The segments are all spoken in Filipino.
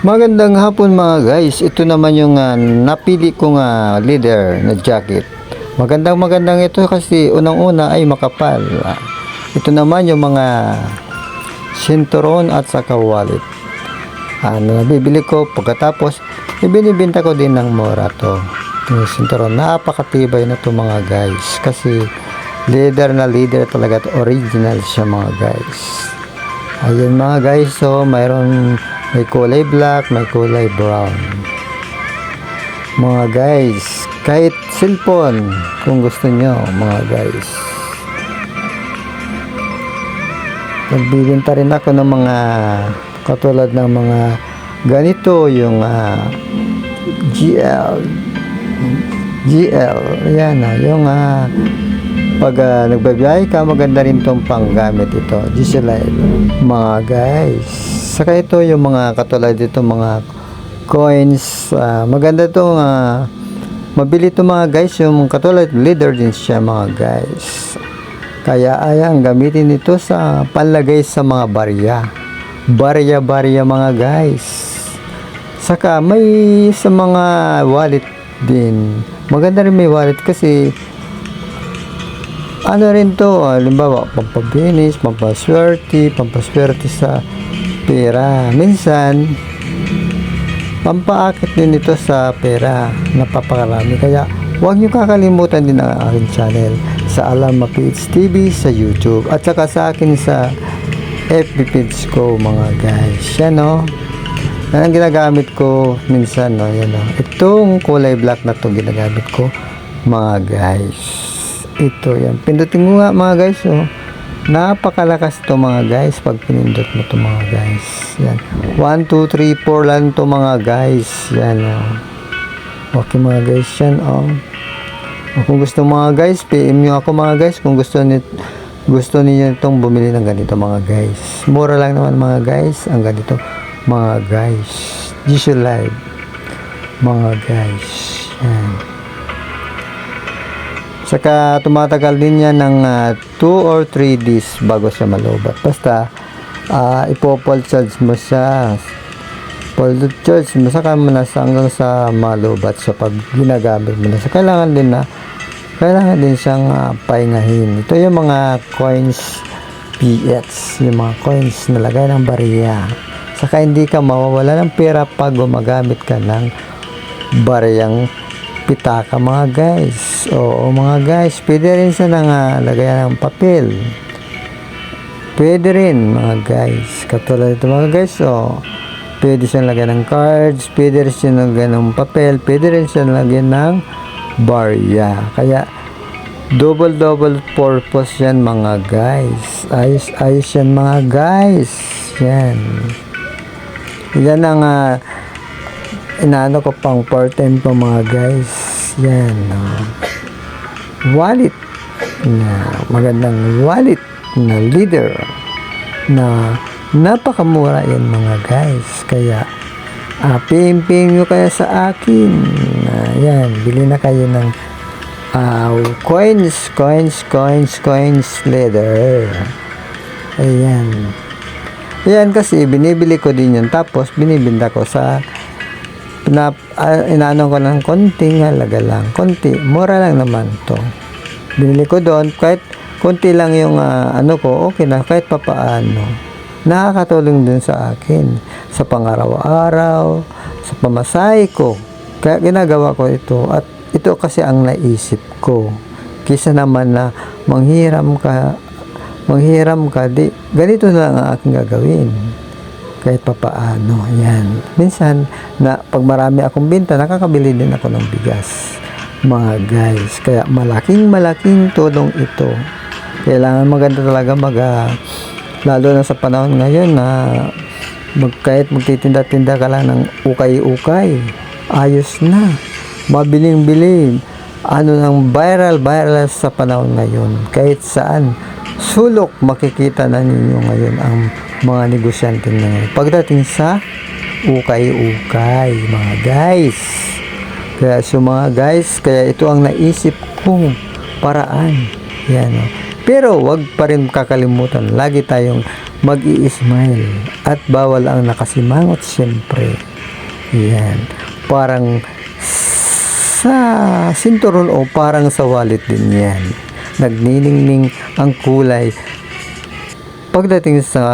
Magandang hapon mga guys. Ito naman yung ah, napili kong ah, leader na jacket. Magandang magandang ito kasi unang-una ay makapal. Ito naman yung mga sinturon at saka wallet. Ano nabibili ko pagkatapos ibinibenta ko din ng mura to. Yung sinturon napakatibay na to mga guys kasi leader na leader talaga at original siya mga guys. Ayun mga guys, so mayroon may kulay black, may kulay brown. Mga guys, kahit cellphone kung gusto nyo mga guys. Nagbibenta rin ako ng mga katulad ng mga ganito yung ah, GL GL yan ah, yung ah, pag uh, nagbabiyahe ka maganda rin tong panggamit ito GCLite mga guys saka ito yung mga katulad dito mga coins. Ah, maganda itong ah, mabili ito mga guys. Yung katulad leader din siya mga guys. Kaya ayan gamitin ito sa panlagay sa mga barya. Barya barya mga guys. Saka may sa mga wallet din. Maganda rin may wallet kasi ano rin to, halimbawa, pampabinis, pampaswerte, pampaswerte sa pera. Minsan, pampaakit din ito sa pera, napapakarami. Kaya, huwag niyo kakalimutan din ang aking channel sa Alam Mapits TV sa YouTube at saka sa akin sa FB page ko mga guys. Yan no. Yan ang ginagamit ko minsan no. Yan no. Itong kulay black na to ginagamit ko mga guys ito yan pindutin mo nga mga guys oh. Napakalakas to mga guys pag pinindot mo to mga guys. Yan. 1, 2, 3, 4 lang to mga guys. Yan oh. okay mga guys yan oh. O, kung gusto mga guys PM nyo ako mga guys kung gusto nit gusto niyo itong bumili ng ganito mga guys. Mura lang naman mga guys ang ganito mga guys. G Live. Mga guys yan Saka tumatagal din yan ng 2 or 3 days bago siya malubat. Basta uh, ipopol charge mo siya. Pol charge mo saka mo na hanggang sa malubat siya pag ginagamit mo na. So, kailangan din na kailangan din siyang ah, pahingahin. Ito yung mga coins PX, yung mga coins na lagay ng bariya. Saka hindi ka mawawala ng pera pag gumagamit ka ng bariyang pitaka mga guys. Oo mga guys, pwede rin sa nang ah, lagayan ng papel. Pwede rin mga guys. Katulad ito mga guys, oh. Pwede siyang lagyan ng cards, pwede rin siyang lagyan ng papel, pwede rin siyang lagyan ng barya. Kaya, double double purpose yan mga guys. Ayos, ayos yan mga guys. Yan. Yan ang ah, inaano ko pang part-time pa mga guys. Yan. ah. wallet na magandang wallet na leader na napakamura yan mga guys. Kaya ah, PM-PM nyo kaya sa akin. Ah, yan, bili na kayo ng ah, coins, coins, coins, coins leather. Ayan. Ayan kasi binibili ko din yun. Tapos binibinda ko sa na uh, inaano ko ng konting halaga lang. Konti, mura lang naman to. Binili ko doon kahit konti lang yung ah, ano ko, okay na kahit papaano. Nakakatulong din sa akin sa pangaraw-araw, sa pamasahe ko. Kaya ginagawa ko ito at ito kasi ang naisip ko. Kisa naman na manghiram ka manghiram ka, di, ganito na lang ang aking gagawin kahit papaano. Yan. Minsan, na, pag marami akong binta, nakakabili din ako ng bigas. Mga guys. Kaya malaking malaking tulong ito. Kailangan maganda talaga mag, ah, lalo na sa panahon ngayon na mag, kahit magtitinda-tinda ka lang ng ukay-ukay, ayos na. Mabiling-bili. Ano nang viral, viral sa panahon ngayon. Kahit saan. Sulok makikita na ninyo ngayon ang mga negosyante ngayon. Pagdating sa ukay-ukay, mga guys. Kaya so mga guys, kaya ito ang naisip kong paraan. Yan, oh. Pero wag pa rin kakalimutan, lagi tayong mag smile At bawal ang nakasimangot siyempre. Yan. Parang sa sinturon o parang sa wallet din yan. Nagniningning ang kulay. Pagdating sa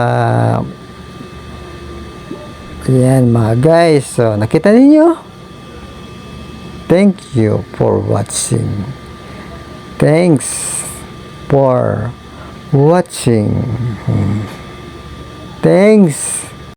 Ayan mga guys. So, nakita ninyo? Thank you for watching. Thanks for watching. Hmm. Thanks